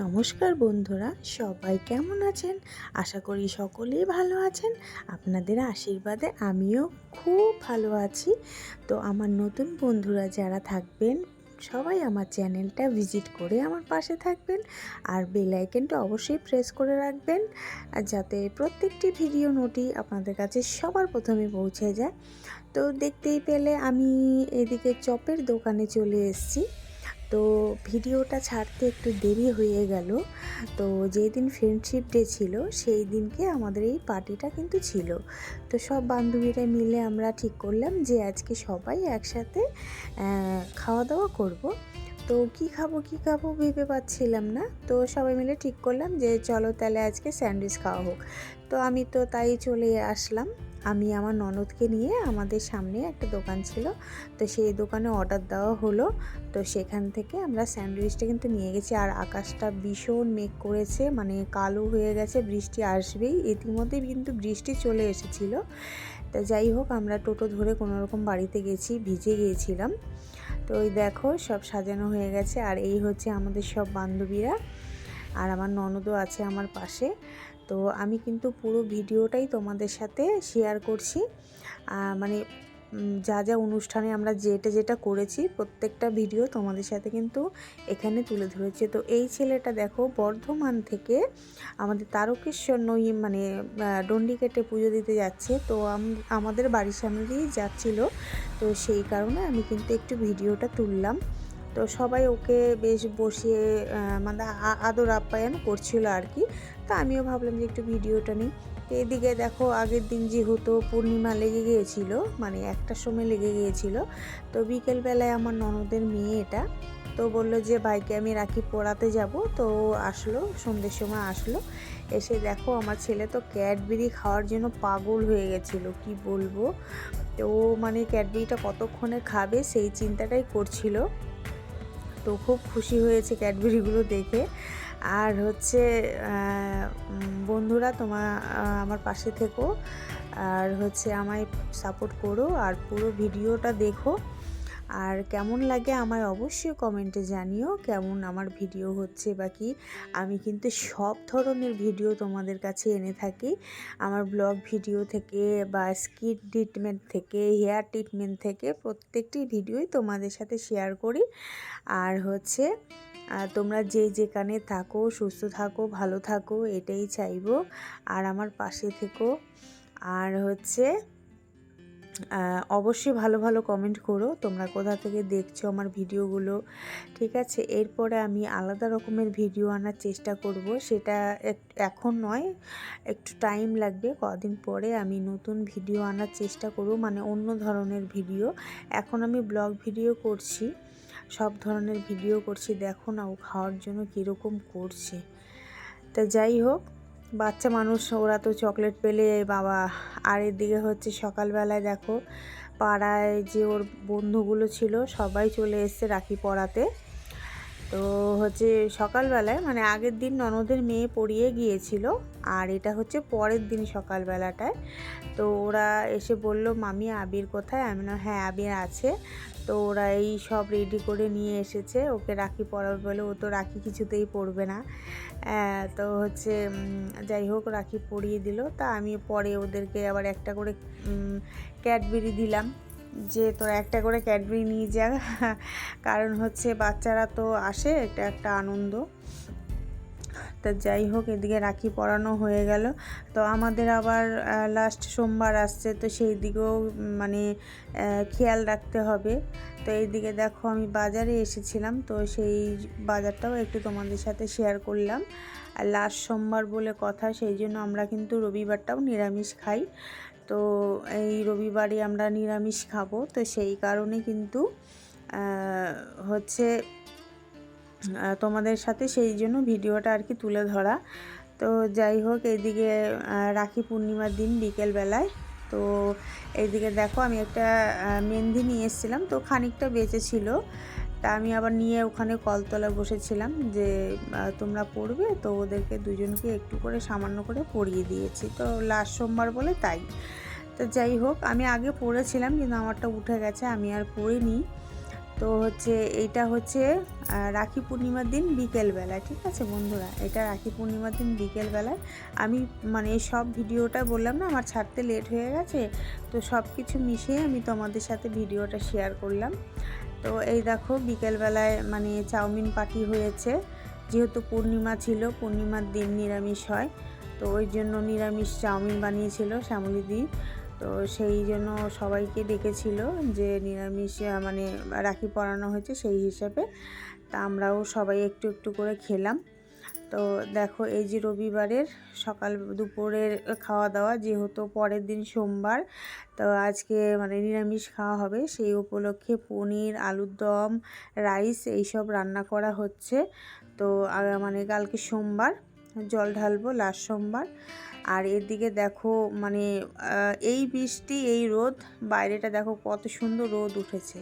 নমস্কার বন্ধুরা, সবাই কেমন আছেন? আশা করি সকলেই ভালো আছেন। আপনাদের আশীর্বাদে আমিও খুব ভালো আছি। তো আমার নতুন বন্ধুরা যারা থাকবেন, সবাই আমার চ্যানেলটা ভিজিট করে আমার পাশে থাকবেন আর বেল আইকনটা অবশ্যই প্রেস করে রাখবেন যাতে প্রত্যেকটি ভিডিও নোটি আপনাদের কাছে সবার প্রথমে পৌঁছে যায়। তো দেখতেই পেলে আমি এদিকে চপের দোকানে চলে এসেছি। তো ভিডিওটা ছাড়তে একটু দেরি হয়ে গেল। তো যেই দিন ফ্রেন্ডশিপ ডে ছিল, সেই দিনকে আমাদের এই পার্টিটা কিন্তু ছিল। তো সব বান্ধবীরা মিলে আমরা ঠিক করলাম যে আজকে সবাই একসাথে খাওয়া দাওয়া করব। তো কি খাব কি খাব ভেবে পাচ্ছিলাম না। তো সবাই মিলে ঠিক করলাম যে চলো তাহলে আজকে স্যান্ডউইচ খাওয়া হোক। তো আমি তো তাই চলে আসলাম। আমি আমার ননদকে নিয়ে আমাদের সামনে একটা দোকান ছিল। তো সেই দোকানে অর্ডার দেওয়া হলো। তো সেখান থেকে আমরা স্যান্ডউইচটা কিন্তু নিয়ে গেছি। আর আকাশটা ভীষণ মেঘ করেছে মানে কালো হয়ে গেছে, বৃষ্টি আসবেই। ইতিমধ্যেই কিন্তু বৃষ্টি চলে এসেছিল। তা যাই হোক, আমরা টোটো ধরে কোনো রকম বাড়িতে গেছি, ভিজে গিয়েছিলাম। তো ওই দেখো, সব সাজানো হয়ে গেছে। আর এই হচ্ছে আমাদের সব বান্ধবীরা। আর আমার ননদও আছে আমার পাশে। তো আমি কিন্তু পুরো ভিডিওটাই তোমাদের সাথে শেয়ার করছি। মানে যা যা অনুষ্ঠানে আমরা যেটা যেটা করেছি, প্রত্যেকটা ভিডিও তোমাদের সাথে কিন্তু এখানে তুলে ধরেছে। তো এই ছেলেটা দেখো, বর্ধমান থেকে আমাদের তারকেশ্বর নই মানে ডন্ডি কেটে পুজো দিতে যাচ্ছে। তো আমাদের বাড়ির সামনে দিয়েই যাচ্ছিল। তো সেই কারণে আমি কিন্তু একটু ভিডিওটা তুললাম। তো সবাই ওকে বেশ বসিয়ে মানে আদর আপ্যায়ন করছিল আর কি। তো আমিও ভাবলাম যে একটু ভিডিওটা নিই। তো এদিকে দেখো আগের দিন যেহেতু পূর্ণিমা লেগে গিয়েছিল মানে একটার সময় লেগে গিয়েছিল, তো বিকেলবেলায় আমার ননদের মেয়ে এটা, তো বলল যে ভাইকে আমি রাখি পড়াতে যাব। তো আসলো, সন্ধ্যের সময় আসলো। এসে দেখো আমার ছেলে তো ক্যাডবেরি খাওয়ার জন্য পাগল হয়ে গেছিল, কি বলব? তো মানে ক্যাডবেরিটা কতক্ষণে খাবে সেই চিন্তাটাই করছিল। তো খুব খুশি হয়েছে ক্যাডবেরিগুলো দেখে। আর হচ্ছে বন্ধুরা তোমার আমার পাশে থেকো। আর হচ্ছে আমায় সাপোর্ট করো। আর পুরো ভিডিওটা দেখো। আর কেমন লাগে আমায় অবশ্যই কমেন্টে জানিও কেমন আমার ভিডিও হচ্ছে বা কি। আমি কিন্তু সব ধরনের ভিডিও তোমাদের কাছে এনে থাকি। আমার ব্লগ ভিডিও থেকে বা স্কিন ট্রিটমেন্ট থেকে, হেয়ার ট্রিটমেন্ট থেকে প্রত্যেকটি ভিডিওই তোমাদের সাথে শেয়ার করি। আর হচ্ছে তোমরা যে যেখানে থাকো, সুস্থ থাকো, ভালো থাকো, এটাই চাইব। আর আমার পাশে থেকো। আর হচ্ছে অবশ্যই ভালো ভালো কমেন্ট করো। তোমরা কোথা থেকে দেখছ আমার ভিডিওগুলো? ঠিক আছে? এরপরে আমি আলাদা রকমের ভিডিও আনার চেষ্টা করব। সেটা এখন নয়, একটু টাইম লাগবে। কদিন পরে আমি নতুন ভিডিও আনার চেষ্টা করব মানে অন্য ধরনের ভিডিও এখন আমি ব্লগ ভিডিও করছি, সব ধরনের ভিডিও করছি। দেখো না ও খাওয়ার জন্য কীরকম করছে। তা যাই হোক বাচ্চা মানুষ, ওরা তো চকলেট পেলে বাবা। আর এদিকে হচ্ছে সকালবেলায় দেখো, পাড়ায় যে ওর বন্ধুগুলো ছিল, সবাই চলে এসছে রাখি পড়াতে তো হচ্ছে সকালবেলায় মানে আগের দিন ননদের মেয়ে পড়িয়ে গিয়েছিল। আর এটা হচ্ছে পরের দিন সকালবেলাটায়। তো ওরা এসে বলল, মামি, আবির কোথায়? আমি না হ্যাঁ আবির আছে। তো ওরা এই সব রেডি করে নিয়ে এসেছে। ওকে রাখি পরাবে বলে, ও তো রাখি কিছুতেই পরবে না। তো হচ্ছে যাই হোক, রাখি পরিয়ে দিল। তা আমি পরে ওদেরকে আবার একটা করে ক্যাডবেরি দিলাম। যে তোরা একটা করে ক্যাডবেরি নিয়ে যা। কারণ হচ্ছে বাচ্চারা তো আসে এটা একটা আনন্দ। তা যাই হোক, এদিকে রাখি পরানো হয়ে গেল। তো আমাদের আবার লাস্ট সোমবার আসছে, তো সেই দিকেও মানে খেয়াল রাখতে হবে। তো এইদিকে দেখো, আমি বাজারে এসেছিলাম, তো সেই বাজারটাও একটু তোমাদের সাথে শেয়ার করলাম। আর লাস্ট সোমবার বলে কথা, সেই জন্য আমরা কিন্তু রবিবারটাও নিরামিষ খাই। তো এই রবিবারে আমরা নিরামিষ খাব, তো সেই কারণে কিন্তু হচ্ছে তোমাদের সাথে সেই জন্য ভিডিওটা আর কি তুলে ধরা। তো যাই হোক এইদিকে রাখি পূর্ণিমার দিন বিকেলবেলায়। তো এইদিকে দেখো, আমি একটা মেহেন্দি নিয়ে এসেছিলাম। তো খানিকটা বেঁচে ছিল। তা আমি আবার নিয়ে ওখানে কলতলায় বসেছিলাম যে তোমরা পড়বে? তো ওদেরকে দুজনকে একটু করে সামান্য করে পড়িয়ে দিয়েছি। তো লাস্ট সোমবার বলে তাই। তো যাই হোক, আমি আগে পড়েছিলাম, কিন্তু আমারটা উঠে গেছে। আমি আর পড়িনি। তো হচ্ছে এইটা হচ্ছে রাখি পূর্ণিমার দিন বিকেলবেলায় ঠিক আছে বন্ধুরা? এটা রাখি পূর্ণিমার দিন বিকেলবেলায়। আমি মানে সব ভিডিওটা বললাম না, আমার ছাড়তে লেট হয়ে গেছে, তো সব কিছু মিশিয়ে আমি তোমাদের সাথে ভিডিওটা শেয়ার করলাম। তো এই দেখো বিকেলবেলায় মানে চাউমিন পার্টি হয়েছে, যেহেতু পূর্ণিমা ছিল, পূর্ণিমার দিন নিরামিষ হয়, তো ওই জন্য নিরামিষ চাউমিন বানিয়েছিল শ্যামলিদি। তো সেই জন্য সবাইকে ডেকেছিল যে নিরামিষ মানে রাখি পরানো হয়েছে সেই হিসাবে। তা আমরাও সবাই একটু একটু করে খেলাম। তো দেখো এই যে রবিবারের সকাল দুপুরের খাওয়া দাওয়া, যেহেতু পরের দিন সোমবার, তো আজকে মানে নিরামিষ খাওয়া হবে। সেই উপলক্ষে পনির, আলুর দম, রাইস, এইসব রান্না করা হচ্ছে। তো মানে কালকে সোমবার। জল ঢালবো লাস্ট সোমবার। আর এদিকে দেখো মানে এই বৃষ্টি, এই রোদ, বাইরেটা দেখো কত সুন্দর রোদ উঠেছে।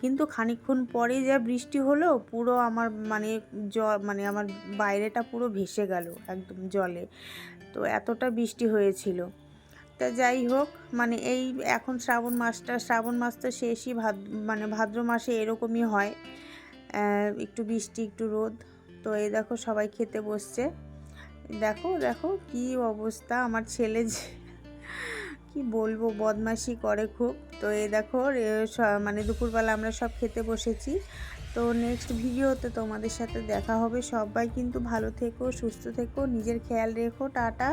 কিন্তু খানিকক্ষণ পরে যা বৃষ্টি হলো, পুরো আমার মানে জ মানে আমার বাইরেটা পুরো ভেসে গেল একদম জলে। তো এতটা বৃষ্টি হয়েছিল। তা যাই হোক মানে এই এখন শ্রাবণ মাসটা, শ্রাবণ মাস তো শেষই, ভাদ মানে ভাদ্র মাসে এরকমই হয়। একটু বৃষ্টি, একটু রোদ। তো এই দেখো সবাই খেতে বসছে। দেখো দেখো কি অবস্থা। আমার ছেলে যে কি বলব, বদমাশি করে খুব। তো এ দেখো মানে দুপুরবেলা আমরা সব খেতে বসেছি। তো নেক্সট ভিডিওতে তোমাদের সাথে দেখা হবে। সবাই কিন্তু ভালো থেকো, সুস্থ থেকো, নিজের খেয়াল রেখো, টাটা।